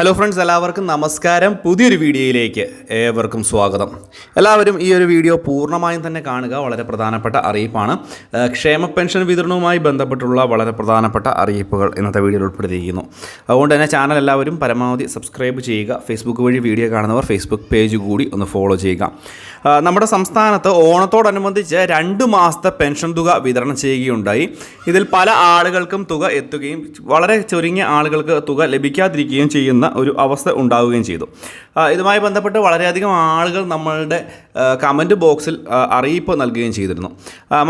Hello friends എല്ലാവർക്കും നമസ്കാരം. പുതിയൊരു വീഡിയോയിലേക്ക് ഏവർക്കും സ്വാഗതം. എല്ലാവരും ഈ ഒരു വീഡിയോ പൂർണമായും തന്നെ കാണുക. വളരെ പ്രധാനപ്പെട്ട അറിയിപ്പാണ്. ക്ഷേമ പെൻഷൻ വിതരണവുമായി ബന്ധപ്പെട്ടുള്ള വളരെ പ്രധാനപ്പെട്ട അറിയിപ്പുകൾ ഇന്നത്തെ വീഡിയോയിൽ ഉൾപ്പെടുത്തിയിരിക്കുന്നു. അതുകൊണ്ട് തന്നെ ചാനൽ എല്ലാവരും പരമാവധി സബ്സ്ക്രൈബ് ചെയ്യുക. ഫേസ്ബുക്ക് വഴി വീഡിയോ കാണുന്നവർ ഫേസ്ബുക്ക് പേജ് കൂടി ഒന്ന് ഫോളോ ചെയ്യുക. നമ്മുടെ സംസ്ഥാനത്ത് ഓണത്തോടനുബന്ധിച്ച് രണ്ട് മാസത്തെ പെൻഷൻ തുക വിതരണം ചെയ്യുകയുണ്ടായി. ഇതിൽ പല ആളുകൾക്കും തുക എത്തുകയും വളരെ ചുരുങ്ങിയ ആളുകൾക്ക് തുക ലഭിക്കാതിരിക്കുകയും ചെയ്യുന്ന ഒരു അവസ്ഥ ഉണ്ടാവുകയും ചെയ്തു. ഇതുമായി ബന്ധപ്പെട്ട് വളരെയധികം ആളുകൾ നമ്മളുടെ കമന്റ് ബോക്സിൽ അറിയിപ്പ് നൽകുകയും ചെയ്തിരുന്നു.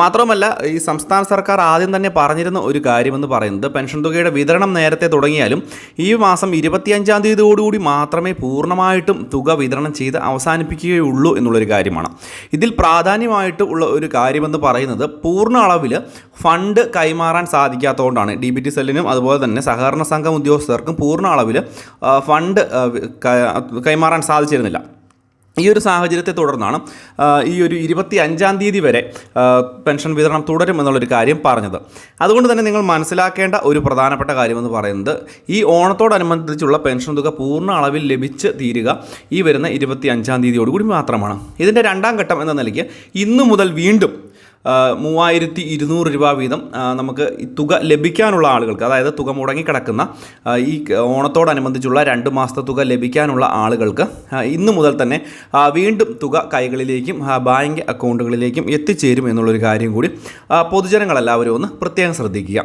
മാത്രമല്ല ഈ സംസ്ഥാന സർക്കാർ ആദ്യം തന്നെ പറഞ്ഞിരുന്ന ഒരു കാര്യമെന്ന് പറയുന്നത് പെൻഷൻ തുകയുടെ വിതരണം നേരത്തെ തുടങ്ങിയാലും ഈ മാസം ഇരുപത്തിയഞ്ചാം തീയതിയോടുകൂടി മാത്രമേ പൂർണമായിട്ടും തുക വിതരണം ചെയ്ത് അവസാനിപ്പിക്കുകയുള്ളൂ എന്നുള്ളൊരു കാര്യമാണ്. ഇതിൽ പ്രാധാന്യമായിട്ട് ഉള്ള ഒരു കാര്യമെന്ന് പറയുന്നത് പൂർണ അളവിൽ ഫണ്ട് കൈമാറാൻ സാധിക്കാത്തതുകൊണ്ടാണ്. ഡി ബി ടി സെല്ലിനും അതുപോലെ തന്നെ സഹകരണ സംഘം ഉദ്യോഗസ്ഥർക്കും പൂർണ അളവിൽ ഫണ്ട് കൈമാറാൻ സാധിച്ചിരുന്നില്ല. ഈ ഒരു സാഹചര്യത്തെ തുടർന്നാണ് ഈ ഒരു ഇരുപത്തി അഞ്ചാം തീയതി വരെ പെൻഷൻ വിതരണം തുടരും എന്നുള്ളൊരു കാര്യം പറഞ്ഞത്. അതുകൊണ്ട് തന്നെ നിങ്ങൾ മനസ്സിലാക്കേണ്ട ഒരു പ്രധാനപ്പെട്ട കാര്യമെന്ന് പറയുന്നത് ഈ ഓണത്തോടനുബന്ധിച്ചുള്ള പെൻഷൻ തുക പൂർണ അളവിൽ ലഭിച്ച് തീരുക ഈ വരുന്ന ഇരുപത്തി അഞ്ചാം തീയതിയോടുകൂടി മാത്രമാണ്. ഇതിന്റെ രണ്ടാം ഘട്ടം എന്ന നിലയ്ക്ക് ഇന്നു മുതൽ വീണ്ടും മൂവായിരത്തി ഇരുന്നൂറ് രൂപ വീതം നമുക്ക് തുക ലഭിക്കാനുള്ള ആളുകൾക്ക് അതായത് തുക മുടങ്ങിക്കിടക്കുന്ന കിടക്കുന്ന ഈ ഓണത്തോടനുബന്ധിച്ചുള്ള രണ്ട് മാസത്തെ തുക ലഭിക്കാനുള്ള ആളുകൾക്ക് ഇന്ന് മുതൽ തന്നെ വീണ്ടും തുക കൈകളിലേക്കും ബാങ്ക് അക്കൗണ്ടുകളിലേക്കും എത്തിച്ചേരും എന്നുള്ളൊരു കാര്യം കൂടി പൊതുജനങ്ങളെല്ലാവരും ഒന്ന് പ്രത്യേകം ശ്രദ്ധിക്കുക.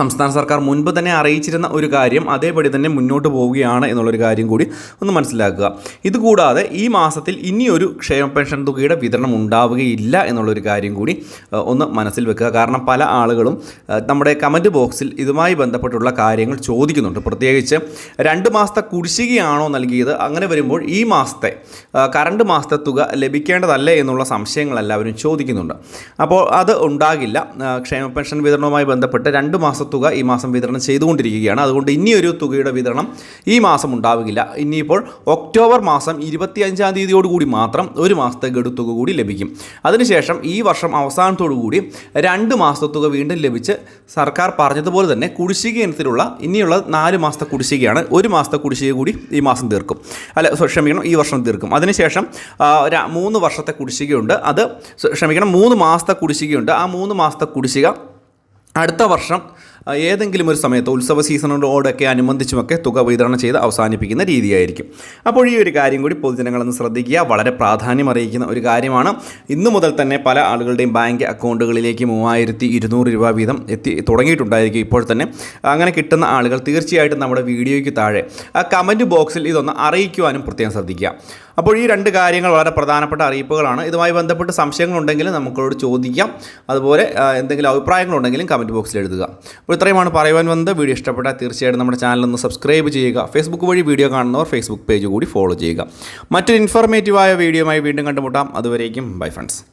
സംസ്ഥാന സർക്കാർ മുൻപ് തന്നെ അറിയിച്ചിരുന്ന ഒരു കാര്യം അതേപടി തന്നെ മുന്നോട്ട് പോവുകയാണ് എന്നുള്ളൊരു കാര്യം കൂടി ഒന്ന് മനസ്സിലാക്കുക. ഇതുകൂടാതെ ഈ മാസത്തിൽ ഇനിയൊരു ക്ഷേമ പെൻഷൻ തുകയുടെ വിതരണം ഉണ്ടാവുകയില്ല എന്നുള്ളൊരു കാര്യം കൂടി ഒന്ന് മനസ്സിൽ വെക്കുക. കാരണം പല ആളുകളും നമ്മുടെ കമന്റ് ബോക്സിൽ ഇതുമായി ബന്ധപ്പെട്ടുള്ള കാര്യങ്ങൾ ചോദിക്കുന്നുണ്ട്. പ്രത്യേകിച്ച് രണ്ട് മാസത്തെ കുടിശ്ശികയാണോ നൽകിയത് അങ്ങനെ വരുമ്പോൾ ഈ മാസത്തെ കറണ്ട് മാസത്തെ തുക ലഭിക്കേണ്ടതല്ലേ എന്നുള്ള സംശയങ്ങൾ എല്ലാവരും ചോദിക്കുന്നുണ്ട്. അപ്പോൾ അത് ഉണ്ടാകില്ല. ക്ഷേമ പെൻഷൻ വിതരണവുമായി ബന്ധപ്പെട്ട് രണ്ട് മാസ തുക ഈ മാസം വിതരണം ചെയ്തുകൊണ്ടിരിക്കുകയാണ്. അതുകൊണ്ട് ഇനിയൊരു തുകയുടെ വിതരണം ഈ മാസം ഉണ്ടാവുകയില്ല. ഇനിയിപ്പോൾ ഒക്ടോബർ മാസം ഇരുപത്തിയഞ്ചാം തീയതിയോടുകൂടി മാത്രം ഒരു മാസത്തെ ഗഡു തുക കൂടി ലഭിക്കും. അതിനുശേഷം ഈ വർഷം അവസാനത്തോടു കൂടി രണ്ട് മാസത്തെ തുക വീണ്ടും ലഭിച്ച് സർക്കാർ പറഞ്ഞതുപോലെ തന്നെ കുടിശ്ശിക ഇനത്തിലുള്ള ഇനിയുള്ള നാല് മാസത്തെ കുടിശ്ശികയാണ്. ഒരു മാസത്തെ കുടിശ്ശിക കൂടി ഈ മാസം തീർക്കും. അല്ല ക്ഷമിക്കണം ഈ വർഷം തീർക്കും. അതിനുശേഷം മൂന്ന് വർഷത്തെ കുടിശ്ശികയുണ്ട്. അത് ക്ഷമിക്കണം മൂന്ന് മാസത്തെ കുടിശ്ശികയുണ്ട്. ആ മൂന്ന് മാസത്തെ കുടിശ്ശിക അടുത്ത വർഷം ഏതെങ്കിലും ഒരു സമയത്ത് ഉത്സവ സീസണോടൊക്കെ അനുബന്ധിച്ചുമൊക്കെ തുക വിതരണം ചെയ്ത് അവസാനിപ്പിക്കുന്ന രീതിയായിരിക്കും. അപ്പോൾ ഈ ഒരു കാര്യം കൂടി പൊതുജനങ്ങളൊന്ന് ശ്രദ്ധിക്കുക. വളരെ പ്രാധാന്യം അറിയിക്കുന്ന ഒരു കാര്യമാണ്. ഇന്നു മുതൽ തന്നെ പല ആളുകളുടെയും ബാങ്ക് അക്കൗണ്ടുകളിലേക്ക് മൂവായിരത്തി ഇരുന്നൂറ് രൂപ വീതം എത്തി തുടങ്ങിയിട്ടുണ്ടായിരിക്കും ഇപ്പോൾ തന്നെ. അങ്ങനെ കിട്ടുന്ന ആളുകൾ തീർച്ചയായിട്ടും നമ്മുടെ വീഡിയോയ്ക്ക് താഴെ ആ കമന്റ് ബോക്സിൽ ഇതൊന്ന് അറിയിക്കുവാനും പ്രത്യേകം ശ്രദ്ധിക്കുക. അപ്പോൾ ഈ രണ്ട് കാര്യങ്ങൾ വളരെ പ്രധാനപ്പെട്ട അറിയിപ്പുകളാണ്. ഇതുമായി ബന്ധപ്പെട്ട് സംശയങ്ങളുണ്ടെങ്കിൽ നമുക്കോട് ചോദിക്കാം. അതുപോലെ എന്തെങ്കിലും അഭിപ്രായങ്ങളുണ്ടെങ്കിലും കമന്റ് ബോക്സിൽ എഴുതുക. അപ്പോൾ ഇത്രയുമാണ് പറയുവാൻ വന്നത്. വീഡിയോ ഇഷ്ടപ്പെട്ടാൽ തീർച്ചയായിട്ടും നമ്മുടെ ചാനൽ ഒന്ന് സബ്സ്ക്രൈബ് ചെയ്യുക. ഫേസ്ബുക്ക് വഴി വീഡിയോ കാണുന്നവർ ഫേസ്ബുക്ക് പേജ് കൂടി ഫോളോ ചെയ്യുക. മറ്റൊരു ഇൻഫോർമേറ്റീവായ വീഡിയോയുമായി വീണ്ടും കണ്ടുമുട്ടാം. അതുവരേക്കും ബൈ ഫ്രണ്ട്സ്